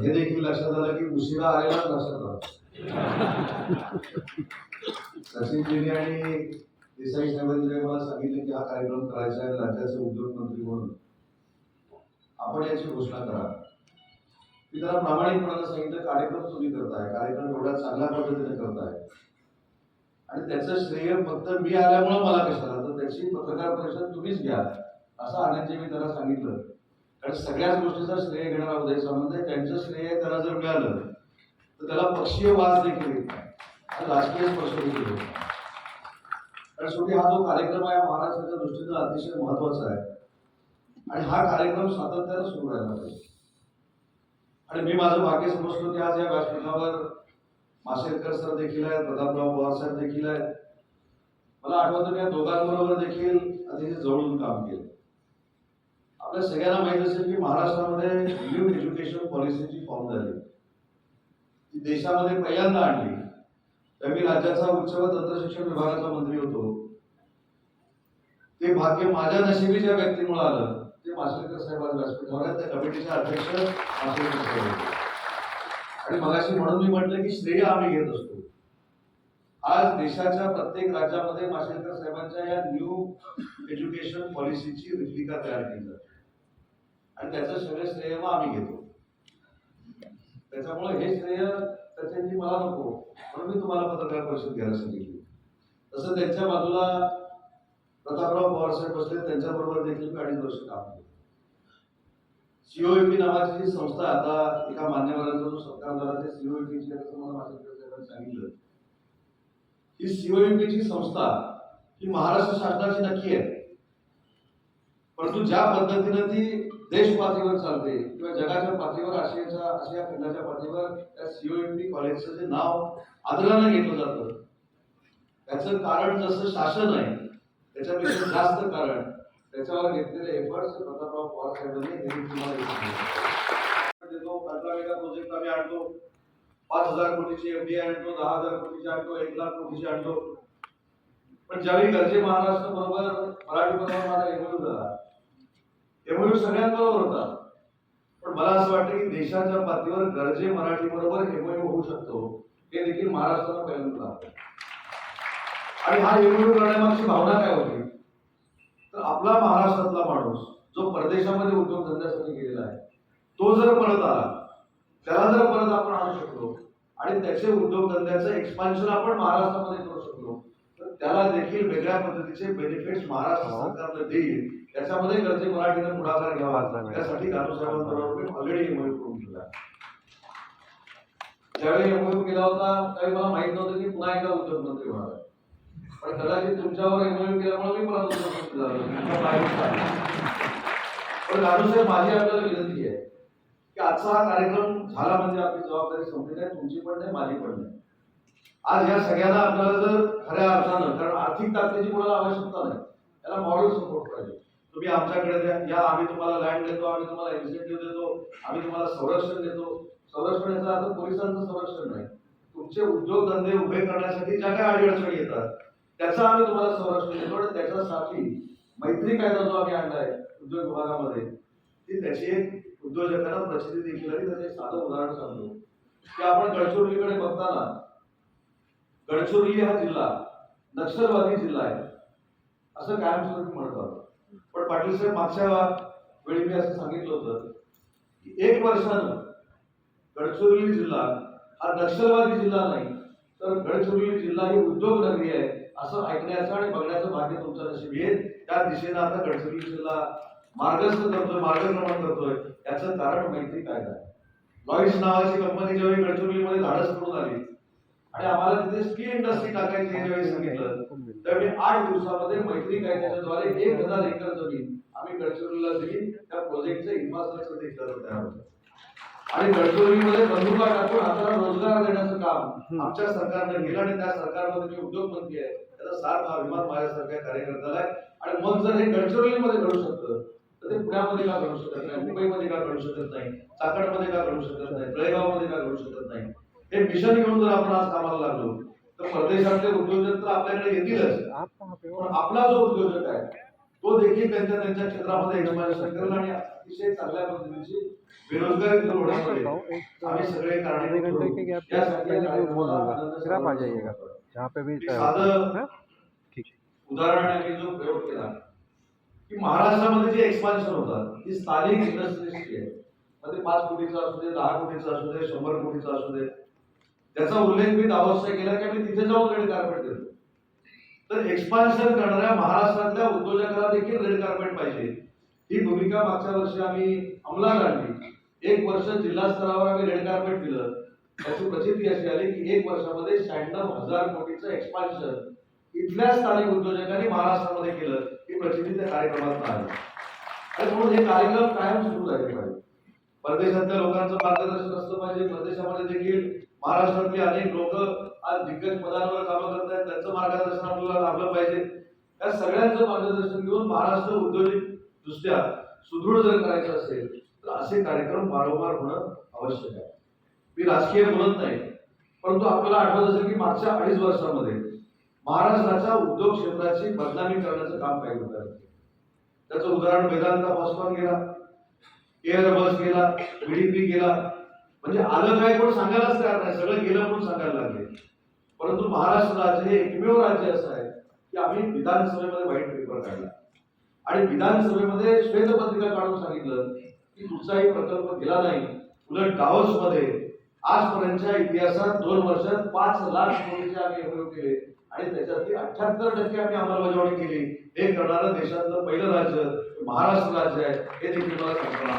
हे देखील लक्षात आलं की उशिरा आलेलाच लक्षात आला. सचिनजीने आणि देसाई साहेबांनी मला सांगितलं की हा कार्यक्रम करायचा आहे राज्याचे उद्योग मंत्री म्हणून. आपण याची घोषणा करा. मी त्याला प्रामाणिकपणाला सांगितलं कार्यक्रम तुम्ही करताय कार्यक्रम एवढ्या चांगल्या पद्धतीने करताय. आणि त्याचं श्रेय फक्त मी आल्यामुळं मला कशाला? तर त्याची पत्रकार परिषद तुम्हीच घ्या. असं आनंदजी मी त्याला सांगितलं. कारण सगळ्याच गोष्टीचा श्रेय घेणारा उदय सामंत आहे. त्यांचं श्रेय त्याला जर मिळालं तर त्याला पक्षीय वाद देखील येत नाही. राजकीय स्पर्श देखील होत नाही. कारण शेवटी हा जो कार्यक्रम आहे महाराष्ट्राच्या दृष्टीनं अतिशय महत्त्वाचा आहे. आणि हा कार्यक्रम सातत्यानं सुरू राहिला पाहिजे. आणि मी माझं भाग्य समजतो की आज या व्यासपीठावर माशेलकर सर देखील आहेत प्रतापराव पवार साहेब देखील आहेत. मला आठवतं या दोघांबरोबर देखील अतिशय जवळून काम केलं. आपल्या सगळ्यांना माहीत असेल की महाराष्ट्रामध्ये न्यू एज्युकेशन पॉलिसीची फॉर्म झाली. ती देशामध्ये पहिल्यांदा आणली. तेव्हा मी राज्याचा उच्च व तंत्रशिक्षण विभागाचा मंत्री होतो. ते भाग्य माझ्या नशिबी ज्या व्यक्तीमुळे आलं ते माशेलकर साहेब आज व्यासपीठावर आहेत. त्या कमिटीचे अध्यक्ष माशेलकर साहेब होते. आणि मगाशी म्हणून मी म्हटलं की श्रेय आम्ही घेत असतो. आज देशाच्या प्रत्येक राज्यामध्ये माशेलकर साहेबांच्या या न्यू एज्युकेशन पॉलिसीची रिप्लिका तयार केली जाते. आणि त्याचं सगळं श्रेय मग आम्ही घेतो. त्याच्यामुळे हे श्रेय त्याच्याची मला नको. म्हणून मी तुम्हाला पत्रकार परिषद घ्यायला सांगितली. तसं त्यांच्या बाजूला प्रतापराव पवार साहेब बसले त्यांच्याबरोबर देखील मी अडीच वर्ष काम केलं. सीओएपी नावाची जी संस्था आता एका मान्यवरांचा जो सत्कार झाला ते सीओएपीची सांगितलं. ही सीओएपीची संस्था ही महाराष्ट्र शासनाची नक्की आहे. परंतु ज्या पद्धतीनं ती देश पातळीवर चालते किंवा जगाच्या पातळीवर आशियाच्या आशिया खंडाच्या पातळीवर त्या सीओएमपी कॉलेजचं जे नाव आदरानं घेतलं जातं. त्याचं कारण जसं शासन आहे. त्याच्यापेक्षा जास्त कारण त्याच्यावर घेतलेले एफर्ट्स प्रतापराव पवार साहेबांनी हे तुम्हाला देतो पंधरा प्रोजेक्ट आम्ही आणतो. पाच हजार कोटीची एफडीआय आणतो दहा हजार कोटीची आणतो एक लाख कोटीची आणतो. पण ज्यावेळी गरजे महाराष्ट्र बरोबर मराठी बरोबर माझा एमओयू झाला. एमओयू सगळ्यांबरोबर होता. पण मला असं वाटतं की देशाच्या पातळीवर गरजे मराठी बरोबर एमओयू होऊ शकतो हे देखील महाराष्ट्राला पहिल्यांदा लागतं आणि हा एमओयू करण्यामागची भावना काय होती? तर आपला महाराष्ट्रातला माणूस जो परदेशामध्ये उद्योगधंद्यासाठी गेलेला आहे तो जर परत आला त्याला जर परत आपण आणू शकलो आणि त्याचे उद्योगधंद्याचं एक्सपान्शन आपण महाराष्ट्रामध्ये करू शकलो तर त्याला देखील वेगळ्या पद्धतीचे बेनिफिट्स महाराष्ट्र सरकारनं देईल. त्याच्यामध्ये गरजे मराठीनं पुढाकार घ्यावा. त्यासाठी गानूसाहेबांबरोबर ऑलरेडी एमओयू करून दिला ज्यावेळी एमओयू केला होता त्यावेळी मला माहीत नव्हतं की पुन्हा एकदा उद्योगमंत्री होणार आहे. पण कदाचित तुमच्यावर एमओयू केल्यामुळे मी पण झालो पण गांधू साहेब माझी आपल्याला विनंती आहे की आजचा हा कार्यक्रम झाला म्हणजे आपली जबाबदारी संपली नाही तुमची पण नाही माझी पण नाही. आज या सगळ्यांना आपल्याला जर खऱ्या अर्थानं कारण आर्थिक ताकदीची कोणाला आवश्यकता नाही त्याला मॉडेल सपोर्ट पाहिजे. तुम्ही आमच्याकडे द्या या आम्ही तुम्हाला लँड देतो आम्ही तुम्हाला इन्सेंटिव्ह देतो आम्ही तुम्हाला संरक्षण देतो. संरक्षण याचा अर्थ पोलिसांचं संरक्षण नाही. तुमचे उद्योगधंदे उभे करण्यासाठी ज्या काही अडीअडचणी येतात त्याचा आम्ही तुम्हाला संरक्षण देतो. आणि त्याच्यासाठी मैत्री कायदा जो आम्ही आणलाय उद्योग विभागामध्ये ती त्याची एक उद्योजकांना प्रसिद्धी देखील आणि त्याचं एक साधं उदाहरण सांगतो. की आपण गडचिरोलीकडे बघताना गडचिरोली हा जिल्हा नक्षलवादी जिल्हा आहे. असं कायमस्वरूपी म्हणतात पण पाटील साहेब मागच्या वेळी मी असं सांगितलं होतं की एक वर्षानं गडचिरोली जिल्हा हा नक्षलवादी जिल्हा नाही तर गडचिरोली जिल्हा ही उद्योग नगरी आहे. असं ऐकण्याचं आणि बघण्याचं भाग्य तुमचं नशीब येईल. त्या दिशेनं आता गडचिरोली जिल्हा मार्गस्थ करतोय मार्गक्रमण करतोय. याचं कारण मैत्री कायदा आहे नावाची कंपनी ज्यावेळी गडचिरोलीमध्ये धाडस करून आली आणि आम्हाला तिथे स्टील इंडस्ट्री टाकायची ज्यावेळी सांगितलं त्यावेळी आठ दिवसामध्ये मैत्री कायद्याच्या द्वारे एक हजार एकर जमीन आम्ही गडचिरोलीला दिली. त्या प्रोजेक्टचं इन्फ्रास्ट्रक्चर देखील तयार होतं. आणि गडचिरोलीमध्ये बंदुका टाकून आपल्याला रोजगार देण्याचं काम आमच्या सरकारने केलं आणि त्या सरकारमध्ये मी उद्योगमंत्री आहे त्याचा साथ अभिमान माझ्यासारख्या कार्यकर्त्याला आहे. आणि मग जर हे गडचिरोलीमध्ये घडू शकतं तर ते पुण्यामध्ये का घडू शकत नाही मुंबईमध्ये का घडू शकत नाही चाकणमध्ये का घडू शकत नाही तळेगावमध्ये का घडू शकत नाही? हे मिशन घेऊन जर आपण आज कामाला लागलो तर परदेशातले उद्योजक तर आपल्याकडे येतीलच. पण आपला जो उद्योजक आहे तो देखील त्यांच्या त्यांच्या क्षेत्रामध्ये एक्सपान्शन करेल आणि अतिशय चांगल्या पद्धतीची बेरोजगारी दूर होण्यामध्ये आम्ही सगळे कारणीभूत साधं हाँ? ठीक. उदाहरण आम्ही जो प्रयोग केला की महाराष्ट्रामध्ये जे एक्सपान्शन होतात ती स्थानिक इंडस्ट्रीजची आहे. मग ते पाच कोटीचं असू दे दहा कोटीचं असू दे शंभर कोटीचं असू दे. त्याचा उल्लेख मी दावोसचा केला की आम्ही तिथे जाऊन रेड कार्पेट देतो तर एक्सपान्शन करणाऱ्या महाराष्ट्रातल्या उद्योजकाला देखील रेड कार्पेट पाहिजे. ही भूमिका मागच्या वर्षी आम्ही अंमलात आणली. एक वर्ष जिल्हा स्तरावर आम्ही रेड कार्पेट दिलं. त्याची प्रसिद्धी अशी आली की एक वर्षामध्ये शहाण्णव हजार कोटीचं एक्सपान्शन इथल्या स्थानिक उद्योजकांनी महाराष्ट्रामध्ये केलं. ही प्रसिद्धी त्या कार्यक्रमात आली. आणि म्हणून हे कार्यक्रम कायम सुरू झाले पाहिजे. परदेशातल्या लोकांचं मार्गदर्शन असलं पाहिजे. परदेशामध्ये देखील महाराष्ट्रातली अनेक लोक आज दिग्गज पदांवर कामं करत आहेत त्यांचं मार्गदर्शन आपल्याला लाभलं पाहिजे. या सगळ्यांचं मार्गदर्शन घेऊन महाराष्ट्र उद्योजिक दृष्ट्या सुदृढ जर करायचं असेल तर असे कार्यक्रम वारंवार होणं आवश्यक आहे. मी राजकीय बोलत नाही परंतु आपल्याला आठवत असेल की मागच्या अडीच वर्षामध्ये महाराष्ट्राच्या उद्योग क्षेत्राची बदनामी करण्याचं काम काही होतं त्याचं उदाहरण वेदांता पासवान गेला एअर बस गेला बीडीपी गेला म्हणजे आलं काय कोण सांगायलाच तयार नाही. सगळं गेलं म्हणून सांगायला लागले? परंतु महाराष्ट्र राज्य हे एकमेव राज्य असं आहे की आम्ही विधानसभेमध्ये व्हाईट पेपर काढला. आणि विधानसभेमध्ये श्वेतपत्रिका काढून सांगितलं की कुठचाही प्रकल्प गेला नाही. उलट डावसमध्ये आजपर्यंतच्या इतिहासात दोन वर्षात पाच लाख कोटीचे आम्ही उपयोग केले. आणि त्याच्यातली अठ्याहत्तर टक्के आम्ही अंमलबजावणी केली. हे करणारं देशातलं पहिलं राज्य महाराष्ट्र राज्य आहे. हे देखील मला सांगणार